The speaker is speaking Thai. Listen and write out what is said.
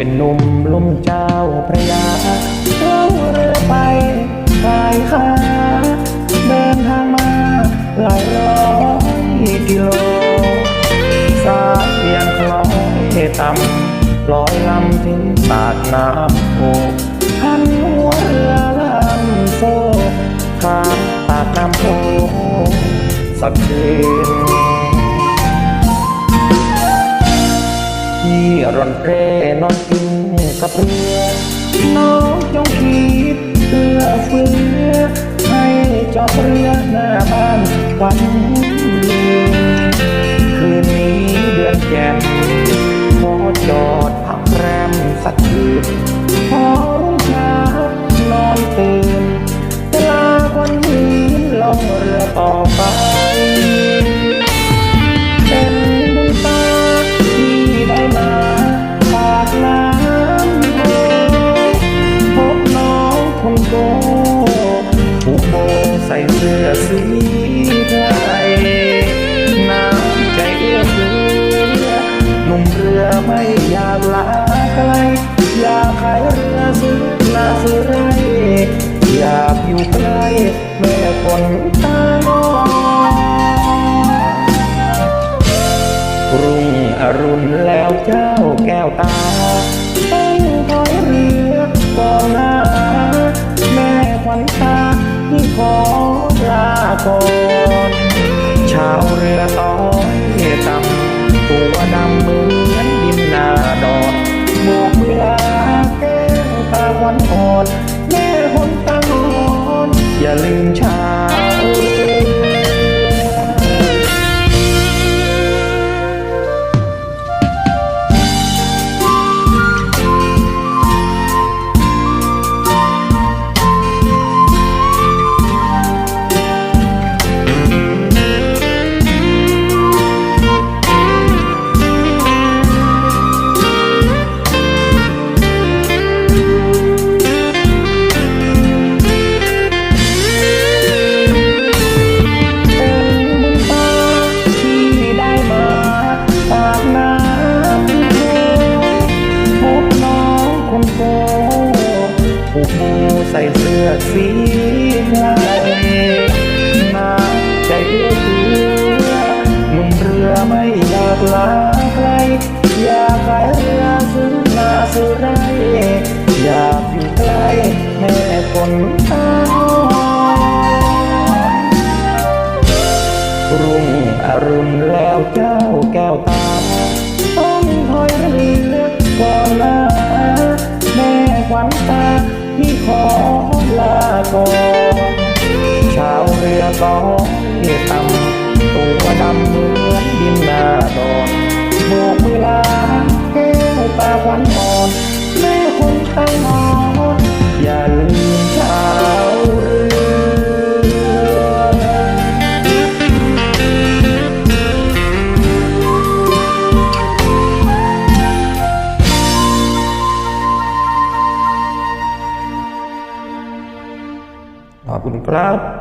เป็นหนุ่มลมเจ้าพระยาล่องเรือไปไกลขาเดินทางมาหลายร้อยกิโลสายเพียงคล้อยต่ำลอยลำทิ้งปากน้ำโขงพันหัวเรือลำโซ่ข้ามปากน้ำโขงสักที ร่อนเร่นอนกินกับเรือน้องจงคิดเพื่อเฟือให้จอดเรือหน้าบ้านวันลืมคืนนี้เดือนแจ่มขอจอดพักแรมสักคืนพอรุ่งเช้านอนตื่นเวลาวันนี้ลองเรือต่อไป ไม่อยากลาไกล อยากขายเรือซื้อนาซื้อไรอยากอยู่ใกล้แม่คนตาโนรุ่งอรุณแล้วเจ้าแก้วตาต้องถอยเรือก่อนหน้า แม่ขวัญตาที่ขอลาก่อนชาวเรือต้อยต่ำตัวดำมือ ลืมชา ใส่เสื้อสีไทยน้ำใจเอื้อเฟื้อนุ่มเรือไม่อยากลาใครอยากขายเรือซื้อนาซื้อไรอยากอยู่ใกล้แม่คนตารุ่งอรุณแล้วเจ้าแก้วตาต้องถอยเรือก่อนลาแม่ขวัญตา ก่อชาวเรือก็ต่ำตัวดำเหมือนดินนาดอนโบกมือลาแก้วตาขวัน Claro.